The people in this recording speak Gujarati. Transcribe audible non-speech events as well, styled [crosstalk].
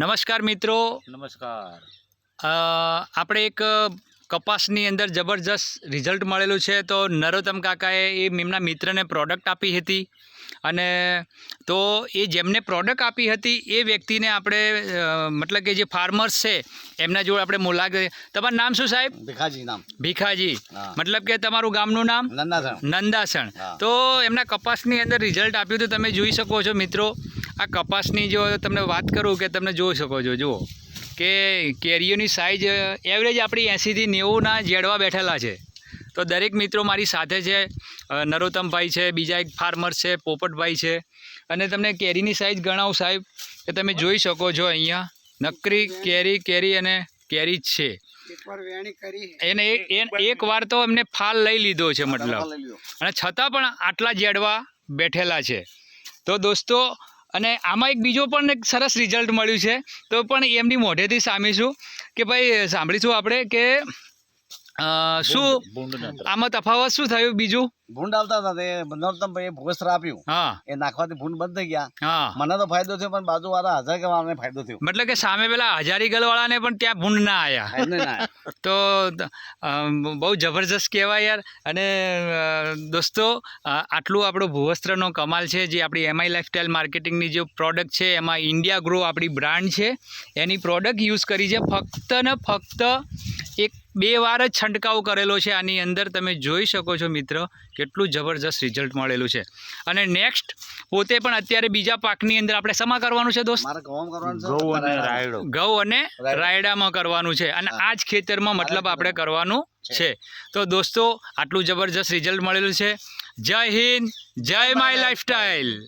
નમસ્કાર મિત્રો. નમસ્કાર. આપણે એક કપાસની અંદર જબરજસ્ત રિઝલ્ટ મળેલું છે તો નરોત્તમ કાકાએ એ એમના મિત્રને પ્રોડક્ટ આપી હતી અને તો એ જેમને પ્રોડક્ટ આપી હતી એ વ્યક્તિને આપણે મતલબ કે જે ફાર્મર્સ છે એમના જોડે આપણે મુલાકાત તમારું નામ શું સાહેબ? ભીખાજી નામ. ભીખાજી. મતલબ કે તમારું ગામનું નામ? નંદાસણ. નંદાસણ. તો એમના કપાસની અંદર રિઝલ્ટ આપ્યું તો તમે જોઈ શકો છો મિત્રો. આ કપાસની જો તમને વાત કરું કે તમે જોઈ શકો છો જુઓ. કે કેરીઓની સાઇઝ એવરેજ આપણી એંસીથી નેવુંના જેડવા બેઠેલા છે. તો દરેક મિત્રો મારી સાથે છે નરોત્તમભાઈ છે બીજા એક ફાર્મર છે પોપટભાઈ છે. અને તમને કેરીની સાઇઝ ગણાવું સાહેબ કે તમે જોઈ શકો છો અહીંયા. નકરી કેરી કેરી અને કેરી જ છે. એને એક વાર તો એમને ફાલ લઈ લીધો છે મતલબ. અને છતાં પણ આટલા જેડવા બેઠેલા છે. તો દોસ્તો અને આમાં એક બીજો પણ એક સરસ રિઝલ્ટ મળ્યું છે. તો પણ એમની મોઢેથી સામીશું કે ભાઈ, સાંભળીશું આપણે કે શું આમાં તફાવત શું થયું બીજું? ભૂંડ આવતા હતા તે નરોત્તમભાઈએ ભોગસ્ત્ર આપ્યું. હા. એ નાખવાથી ભૂંડ બંધ થઈ ગયા. હા. મને તો ફાયદો થયો પણ બાજુ વાળા હજાર વાળાને ફાયદો થયો. મતલબ કે સામે પેલા હજારીગલવાળાને પણ ત્યાં ભૂંડ ના આવ્યા [laughs] તો બહુ જબરજસ્ત કહેવાય યાર. અને દોસ્તો આટલું આપણો ભૂવસ્ત્રનો કમાલ છે જે આપણી એમઆઈ લાઇફસ્ટાઈલ માર્કેટિંગની જે પ્રોડક્ટ છે એમાં ઇન્ડિયા ગ્રો આપણી બ્રાન્ડ છે એની પ્રોડક્ટ યુઝ કરી છે ફક્ત ને ફક્ત બે વાર જ છંટકાવ કરેલો છે આની અંદર તમે જોઈ શકો છો મિત્ર કેટલું જબરજસ્ત રિઝલ્ટ મળેલું છે. અને નેક્સ્ટ પોતે પણ અત્યારે બીજા પાકની અંદર આપણે સમા કરવાનું છે દોસ્ત? મારે ગોમ કરવાનું છે? ઘઉં અને રાયડા. રાયડો. અને રાયડામાં કરવાનું છે. અને આ જ ખેતરમાં મતલબ આપણે કરવાનું છે. તો દોસ્તો આટલું જબરજસ્ત રિઝલ્ટ મળેલું છે. જય હિન્દ જય માય લાઈફસ્ટાઈલ